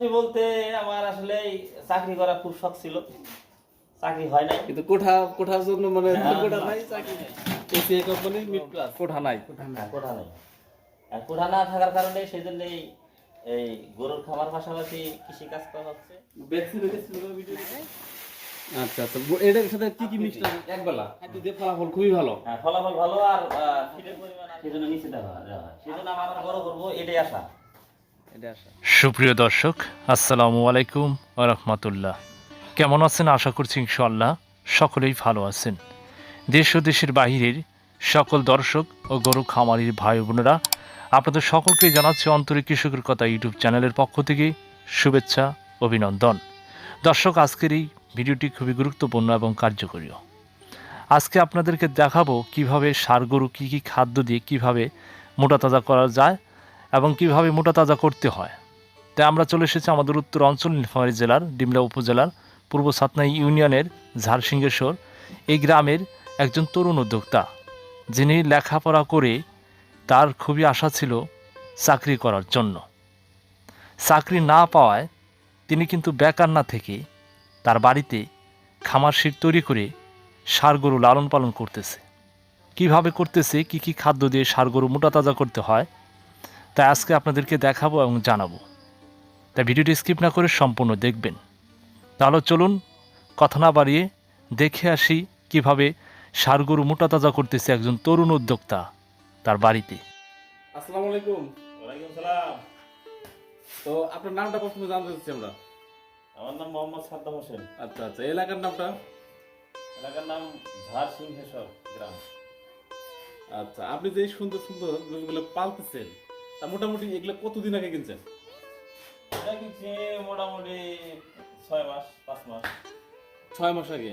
বলতে আমার আসলে চাকরি করা খুব শখ ছিল। চাকরি হয় নাই। কিন্তু কোঠা কোঠার জন্য মানে হ্যাঁ, কোঠা নাই চাকরি নাই। কোম্পানি মিড ক্লাস কোঠা নাই। কোঠা নাই আর কোঠা না থাকার কারণে সেই জন্যই এই গরুর খামার পাশাপাশি কৃষি কাজ করা হচ্ছে আচ্ছা আচ্ছা। এটার সাথে কি কি মিক্সড ফলাফল খুবই ভালো। হ্যাঁ ফলাফল ভালো আর আহ, ফিটের পরিমাণ সেই জন্য নিচে দেওয়া দেওয়া হয়। সেই আমার বড় করব এটাই আশা। সুপ্রিয় দর্শক, আসসালামু আলাইকুম রহমতুল্লাহ। কেমন আছেন? আশা করছি ইনশাল্লাহ সকলেই ভালো আছেন। দেশ ও দেশের বাহিরের সকল দর্শক ও গরু খামারির ভাই বোনেরা, আপনাদের সকলকে জানাচ্ছি অন্তরিক কৃষকের কথা ইউটিউব চ্যানেলের পক্ষ থেকে শুভেচ্ছা, অভিনন্দন। দর্শক, আজকের এই ভিডিওটি খুবই গুরুত্বপূর্ণ এবং কার্যকরীয় আজকে আপনাদেরকে দেখাবো কীভাবে সার গরু কী কী খাদ্য দিয়ে কীভাবে মোটা তাজা করা যায় এবং কীভাবে মোটা তাজা করতে হয়। তাই আমরা চলে এসেছি আমাদের উত্তর অঞ্চল নীলফামারী জেলার, ডিমলা উপজেলার, পূর্ব সাতনাই ইউনিয়নের ঝাড়সিংহেশ্বর। এই গ্রামের একজন তরুণ উদ্যোক্তা, যিনি লেখাপড়া করে তার খুবই আশা ছিল চাকরি করার জন্য। চাকরি না পাওয়ায় তিনি কিন্তু বেকার না থেকে তার বাড়িতে খামার শিট তৈরি করে গরু লালন পালন করতেছে। কীভাবে করতেছে, কি কি খাদ্য দিয়ে গরু মোটা তাজা করতে হয় তাই আজকে আপনাদেরকে দেখাবো এবং জানাব। তাই ভিডিওটি স্কিপ না করে সম্পূর্ণ দেখবেন। তাহলে চলুন কথা না বাড়িয়ে দেখে আসি কীভাবে সার গরু মোটা তাজা করতেছে একজন তরুণ উদ্যোক্তা তার বাড়িতে। আসসালামু আলাইকুম। ওয়ালাইকুম সালাম। তো আপনার নামটা প্রথমে জানতে চাচ্ছি আমরা। আমার নাম মোহাম্মদ সাদ্দাম হোসেন। আচ্ছা আচ্ছা এলাকার নামটা? এলাকার নাম ঝাড় সিংহেশ্বর গ্রাম। আচ্ছা আপনি যে সুন্দর সুন্দর গরুগুলো পালতেছেন তা মোটামুটি এগুলো কতদিন আগে কিনছেন? এটা কিনছি মোটামুটি ছয় মাস পাঁচ মাস। ছয় মাস আগে?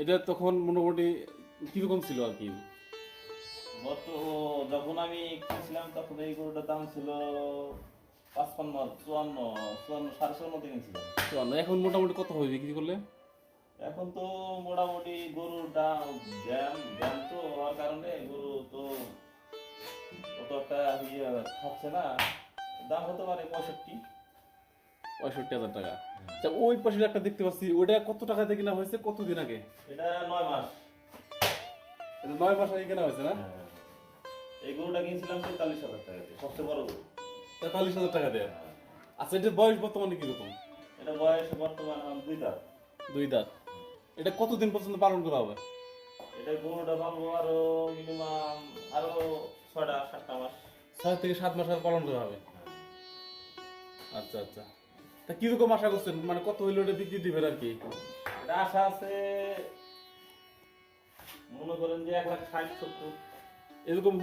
এটা তখন মোটামুটি কীরকম ছিল আর কি? গত যখন আমি কিনছিলাম তখন এই গরুটার দাম ছিল পাঁচপান্ন চুয়ান্ন চুয়ান্ন সাড়ে চুয়ান্ন কিনেছিলাম। তো এখন মোটামুটি কত হবে? বিক্রি করলে? এখন তো মোটামুটি গরুর দাম জ্ঞান তো হওয়ার কারণে গরু তো অত একটা ইয়ে খাচ্ছে না দাম হতে পারে পঁয়ষট্টি। পঁয়ষট্টি হাজার টাকা। আচ্ছা ওই পাশে একটা দেখতে পাচ্ছি ওইটা কত টাকা দিয়ে কেনা হয়েছে কতদিন আগে? এটা নয় মাস। এটা নয় মাস আগে কেনা হয়েছে না? হ্যাঁ। এই গরুটা কিনছিলাম তেতাল্লিশ হাজার টাকা দিয়ে সবচেয়ে বড় গরু। তেতাল্লিশ হাজার টাকা দেয়? হ্যাঁ। আচ্ছা এটার বয়স বর্তমানে কীরকম? এটা বয়স বর্তমান দুই দাঁত। দুই দাঁত। এটা কতদিন পর্যন্ত পালন করা হবে? এটা গরুটা পাবো আরও মিনিমাম আরও ছয়টা সাতটা মাস। ছয় থেকে সাত মাস আর হবে? আচ্ছা আচ্ছা। তা কীরকম আশা করছেন? মানে কত হইলে ওটা বিক্রি দিবেন আর কি? এটা আশা আছে মনে করেন যে এক লাখ ষাট সত্তর। এরকম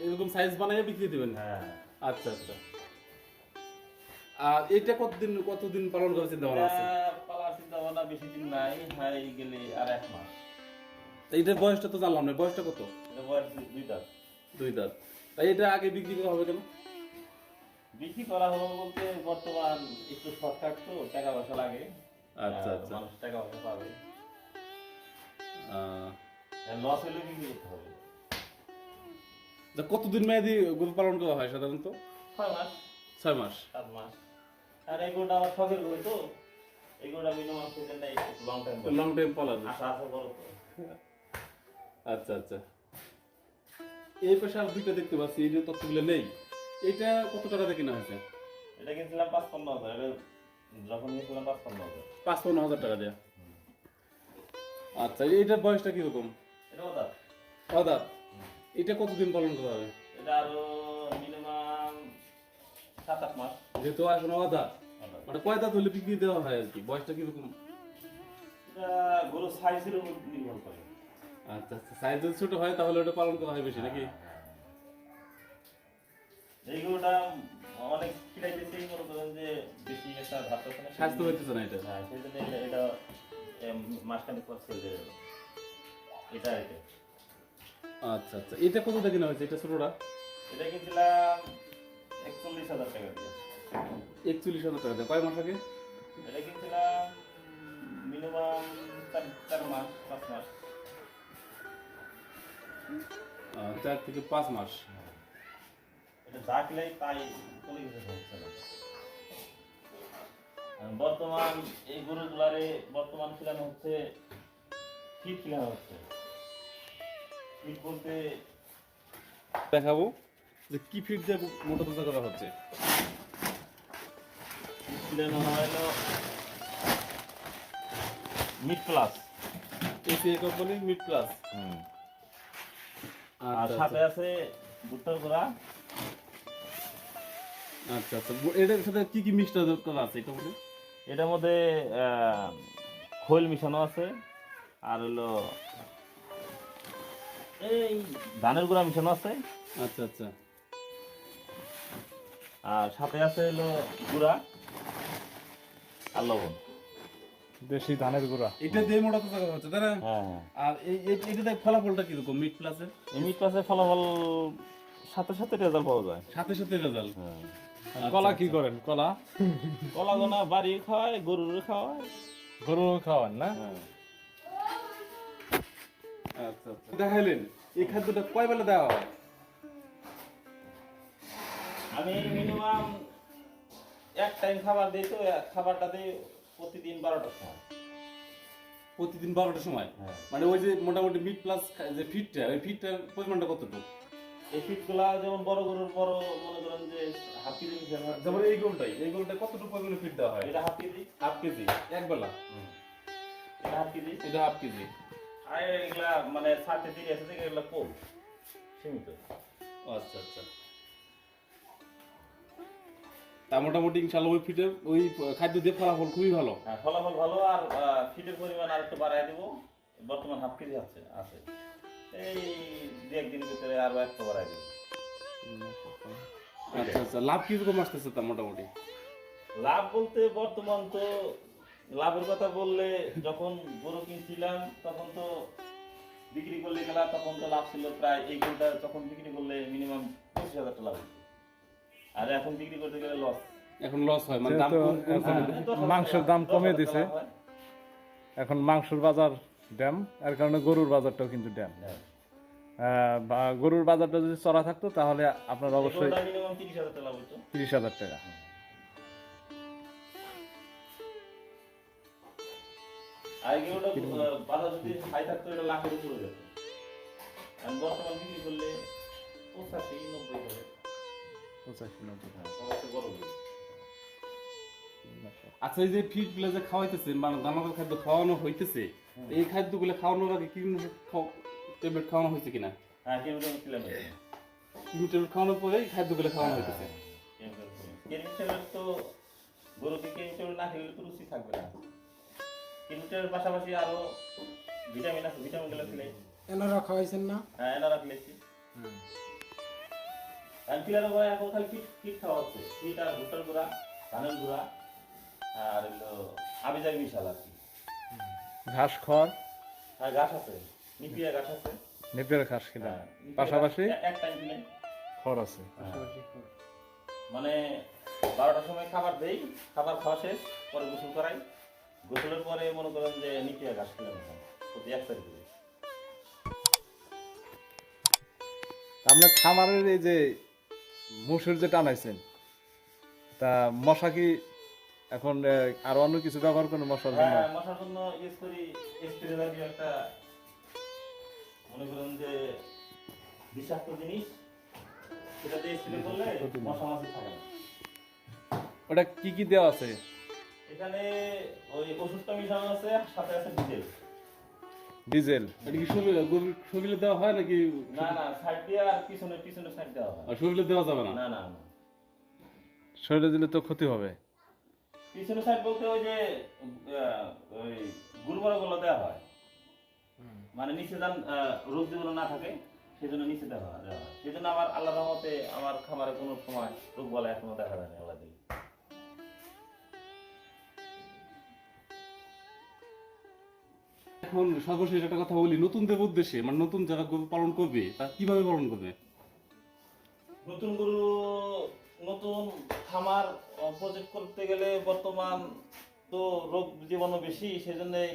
এরকম সাইজ বানাইয়ে বিক্রি দিবেন? হ্যাঁ। আচ্ছা আচ্ছা। আর এটা কতদিন কতদিন পালন করার চিন্তা ভাবনা আছে? পালার চিন্তা ভাবনা বেশি দিন নাই হাই গেলে আর এক মাস। তা এটার বয়সটা তো জানলাম না বয়সটা কত? বয়স দুই- দুই দাঁত দুই দাঁত। তাই এটা আগে বিক্রি করা হবে কেন? বিক্রি করা হলো বলতে বর্তমান একটু শর্টকাট তো টাকা পয়সা লাগে। আচ্ছা আচ্ছা। মানুষ টাকা পয়সা পাবে। লস হলে বিক্রি করতে হবে। কতদিন মেয়াদি গরু পালন করা হয় সাধারণত? ছয় মাস। ছয় মাস। সাত মাস। আর এগুলোটা আমার শখের গরু তো। এগুলোটা minimum long time long time আশা আছে আচ্ছা আচ্ছা। এই পাশে আর দুইটা দেখতে পাচ্ছি এই যে তথ্যগুলো নেই। এটা কত টাকা দিয়ে কেনা হয়েছে? এটা কিনছিলাম পাঁচপান্ন হাজার এটা যখন কিনছিলাম পাঁচপান্ন হাজার। পাঁচপান্ন হাজার টাকা দেয়া। আচ্ছা এইটার বয়সটা কীরকম? এটা কথা অদাত এটা কতদিন পালন করা হবে? এটা আরও মিনিমাম সাত আট মাস। যেহেতু এখন অদাত মানে কয় দাঁত হলে বিক্রি দেওয়া হয় আর কি? বয়সটা কীরকম? এটা গরু সাইজের উপর নির্ভর করে। আচ্ছা আচ্ছা সাইজ যদি ছোট হয় তাহলে ওটা পালন করা হয় বেশি নাকি? এই গরুটা অনেক খিলাইতেছে মনে করেন যে বেশি একটা ধারতে না স্বাস্থ্য হইতেছে না এটা। হ্যাঁ সেই জন্য এটা- এটা মাসখানেক পর সেল দিয়ে দেবে এটা এটা আচ্ছা আচ্ছা এটা কত দিয়ে কেনা হয়েছে? এটা ছোটটা? এটা কিনছিলাম একচল্লিশ হাজার টাকা দিয়ে। একচল্লিশ হাজার টাকা দেয়। কয় মাস আগে? এটা কিনছিলাম মিনিমাম চার চার মাস পাঁচ মাস। চার থেকে পাঁচ মাস। এটা তাই না। বর্তমান এই গরুগুলারে বর্তমান খিলানো হচ্ছে ফিট খিলানো হচ্ছে। ফিট বলতে দেখাবো। যে কি ফিট দিয়ে মোটা তাজা করা হচ্ছে। ফিট খিলানো হলো মিড প্লাস এসিআই কোম্পানির মিড প্লাস আর সাথে আছে ভুট্টার গুঁড়া। আচ্ছা আচ্ছা। এটার সাথে কি কি করা আছে? এটার মধ্যে খৈল মিশানো আছে। আর হলো এই ধানের গুঁড়া মিশানো আছে। আচ্ছা আচ্ছা। আর সাথে আছে হলো গুঁড়া আর লবণ। দেশি ধানের গুঁড়া। এটা দিয়ে মোটা করা হচ্ছে তাই না? হ্যাঁ হ্যাঁ। আর এই এই- এটাতে ফলাফলটা কীরকম মিড প্লাসের? এমনি ক্লাসে ফলাফল সাথে সাথে রেজাল্ট পাওয়া যায়। সাথে সাথে রেজাল্ট? হ্যাঁ। কলা কি করেন? কলা? কলা গোনা বাড়ি খাওয়ায় গরুর খাওয়ায়। গরু খাওয়ান না? হ্যাঁ। আচ্ছা আচ্ছা। দেখাইলেন এই খাদ্যটা কয় বেলা দেওয়া হয়? আমি মিনিমাম এক টাইম খাবার দিই তো এক খাবারটাতে প্রতিদিন বারোটা সময়। প্রতিদিন বারোটার সময়? হ্যাঁ। মানে ওই যে মোটামুটি মিড প্লাস যে ফিটটা ওই ফিটটার পরিমাণটা কতটুকু? এই ফিটগুলা যেমন বড় গরুর বড় মনে করেন যে হাফ কেজি যেমন এই গোলটাই এই গোলটা কতটুকু পরিমাণে ফিট দেওয়া হয়? এটা হাফ কেজি। হাফ কেজি এক বেলা? এটা হাফ কেজি। এটা হাফ কেজি। আর এগুলা মানে তিরিশ আছে থেকে এগুলা কম সীমিত। আচ্ছা আচ্ছা। তা মোটামুটি ইনশাল্লাহ ওই ফিটে ওই খাদ্য দিয়ে ফলাফল খুবই ভালো। হ্যাঁ ফলাফল ভালো আর ফিটের পরিমাণ আর একটু বাড়াই দিব। বর্তমান হাফ কেজি আছে আছে। এই দু একদিনের ভিতরে আরও একটা বাড়াই দিব। আচ্ছা আচ্ছা লাভ কীরকম আসতেছে তা মোটামুটি? লাভ বলতে বর্তমান তো লাভের কথা বললে যখন গরু কিনছিলাম তখন তো বিক্রি করলে গেলা তখন তো লাভ ছিল প্রায় এই গরুটা তখন বিক্রি করলে মিনিমাম পঁচিশ হাজার টাকা লাভ। আর এখন বিক্রি করতে গেলে লস এখন লস হয়। মানে দাম। মাংসের দাম কমে দিছে। এখন মাংসের বাজার ড্যাম। এর কারণে গরুর বাজারটাও কিন্তু ড্যাম। বা গরুর বাজারটা যদি চড়া থাকতো তাহলে আপনার অবশ্যই তিরিশ হাজার টাকা বর্তমান বিক্রি করলে পঁচাশি নব্বই করে। পঁচাশি নব্বই হ্যাঁ আচ্ছা এই যে ফিডগুলো যে খাওয়াইতেছে মানে দানাদার খাদ্য খাওয়ানো হইতেছে এই খাদ্যগুলো খাওয়ানোর আগে কি ট্যাবলেট খাওয়ানো হয়েছে কিনা? হ্যাঁ কিমি ট্যাবলেট খাওয়ানোর পরে এই খাদ্যগুলো খাওয়ানো হইতেছে। তো গরুকে কেমিক্যাল না খেলে তো রুচি থাকবে না। কেমিক্যালের পাশাপাশি আরও ভিটামিন আছে ভিটামিনগুলো খেলে। এনারা খাওয়াইছেন না? হ্যাঁ এনারা খেলেছি। পিলার করে এখন খালি ফিট ফিট খাওয়া হচ্ছে। ফিট আর ভুট্টার গুঁড়া ধানের গুঁড়া আর হলো আবিজাবি মিশাল আর কি। ঘাস খড়? আর ঘাস আছে। নিপিয়া ঘাস আছে। নেপের ঘাস কিনা হ্যাঁ, পাশাপাশি? এক টাইম দিলে। খড় আছে। মানে বারোটার সময় খাবার দেই খাবার খাওয়া শেষ পরে গোসল করাই। গোসলের পরে মনে করেন যে নিপিয়া ঘাস খেলাম প্রতি এক তারিখ। আপনার খামারের এই যে মুসুর যে টানাইছেন তা মশা কি এখন আর অন্য কিছু ব্যবহার করেন মশার জন্য? হ্যাঁ মশার জন্য ইউজ করি স্প্রে একটা মনে করেন যে বিষাক্ত জিনিস সেটা দিয়ে স্প্রে করলে মশা মাছি থাকে না। ওটা কি কি দেওয়া আছে? এখানে ওই ওষুধটা মিশানো আছে সাথে আছে ডিজেল ডিজেল। এটা কি দেওয়া হয় নাকি? না না সাইড দিয়ে আর পিছনে পিছনে সাইড দেওয়া হয়। আর দেওয়া যাবে না? না না না। শরীরে দিলে তো ক্ষতি হবে। পিছনে সাইড বলতে ওই যে আহ, ওই গুলবরা গুলো দেওয়া হয়। মানে নিচে যান রোগ যেগুলো না থাকে সেজন্য নিচে দেওয়া হয় সেজন্য আমার আল্লাহ রহমতে আমার খামারে কোনো সময় রোগ বলা এখনও দেখা যায়নি আল্লাহ দিলে। এখন সর্বশেষ একটা কথা বলি, নতুনদের উদ্দেশ্যে মানে নতুন যারা গরু পালন করবে তা কীভাবে পালন করবে? নতুন গরু, নতুন খামার প্রজেক্ট করতে গেলে বর্তমান তো রোগ জীবাণু বেশি, সেজন্যই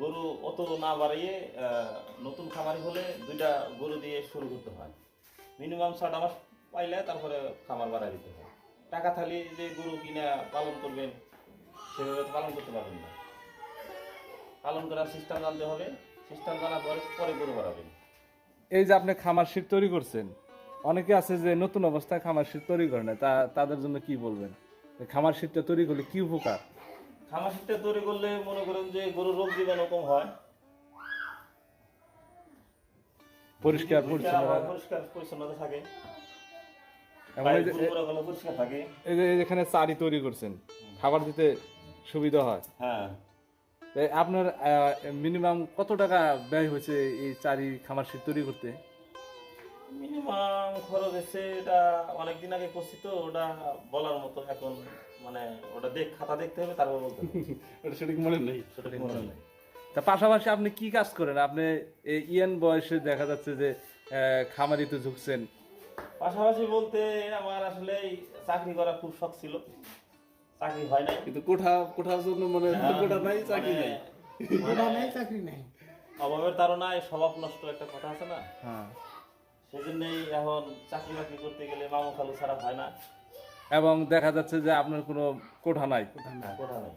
গরু অত না বাড়িয়ে নতুন খামারি হলে দুইটা গরু দিয়ে শুরু করতে হয়। মিনিমাম ছটা মাস পাইলে তারপরে খামার বাড়াই দিতে হয়। টাকা থালি যে গরু কিনা পালন করবেন, সেভাবে পালন করতে পারবেন না। পালন করার সিস্টেম জানতে হবে। সিস্টেম জানার পরে পরে গরু বাড়াবেন এই যে আপনি খামার শীত তৈরি করছেন অনেকে আছে যে নতুন অবস্থায় খামার শীত তৈরি করে না তা তাদের জন্য কি বলবেন? খামার শীতটা তৈরি করলে কি উপকার? খামাসিটা তৈরি করলে মনে করেন যে গরুর রোগ জীবাণু কম হয়। পরিষ্কার পরিচ্ছন্ন পরিষ্কার পরিচ্ছন্নতা থাকে। এখানে চারি তৈরি করছেন খাবার দিতে সুবিধা হয়। হ্যাঁ। আপনার মিনিমাম কত টাকা ব্যয় হয়েছে এই চারি খামার শীত তৈরি করতে? মিনিমাম খরচ হচ্ছে এটা অনেকদিন আগে করছি তো ওটা বলার মতো এখন মানে ওটা দেখ খাতা দেখতে হবে তারপর বলতে হবে। এটা মনে নেই। সেটা ঠিক মনে নেই। তা পাশাপাশি আপনি কি কাজ করেন? আপনি এই ইয়ান বয়সে দেখা যাচ্ছে যে আহ, খামারিতে ঝুঁকছেন। পাশাপাশি বলতে আমার আসলে চাকরি করা খুব শখ ছিল। চাকরি হয় নাই। কিন্তু কোঠা কোঠার জন্য মানে কোঠা নাই চাকরি নাই। মানে অভাবের তাড়নায় স্বভাব নষ্ট একটা কথা আছে না? হ্যাঁ। সেজন্যই এখন চাকরি বাকরি করতে গেলে মামু খালু ছাড়া হয় না। এবং দেখা যাচ্ছে যে আপনার কোনো কোঠা নাই। কোঠা নেই।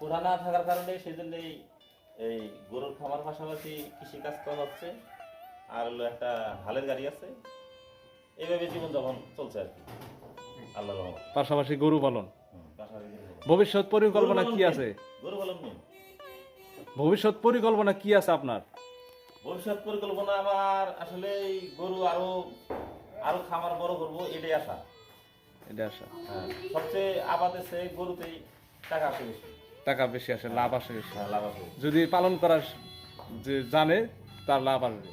কোঠা না থাকার কারণে সেই সেজন্যই এই গরুর খামার পাশাপাশি কৃষি কাজ করা হচ্ছে। আর হলো একটা হালের গাড়ি আছে। এইভাবে জীবন যাপন চলছে আর কি। আল্লাহ পাশাপাশি গরু পালন। ভবিষ্যৎ পরিকল্পনা কি আছে। ভবিষ্যৎ পরিকল্পনা কি আছে আপনার? ভবিষ্যৎ পরিকল্পনা আমার আসলে গরু আরও আরও খামার বড় করব এটাই আশা। এটা আসা হ্যাঁ সবচেয়ে আবাদ আছে গরুতেই টাকা আসে বেশি। টাকা বেশি আসে লাভ আসে বেশি। হ্যাঁ, লাভ আছে যদি পালন করার যে জানে তার লাভ আসবে।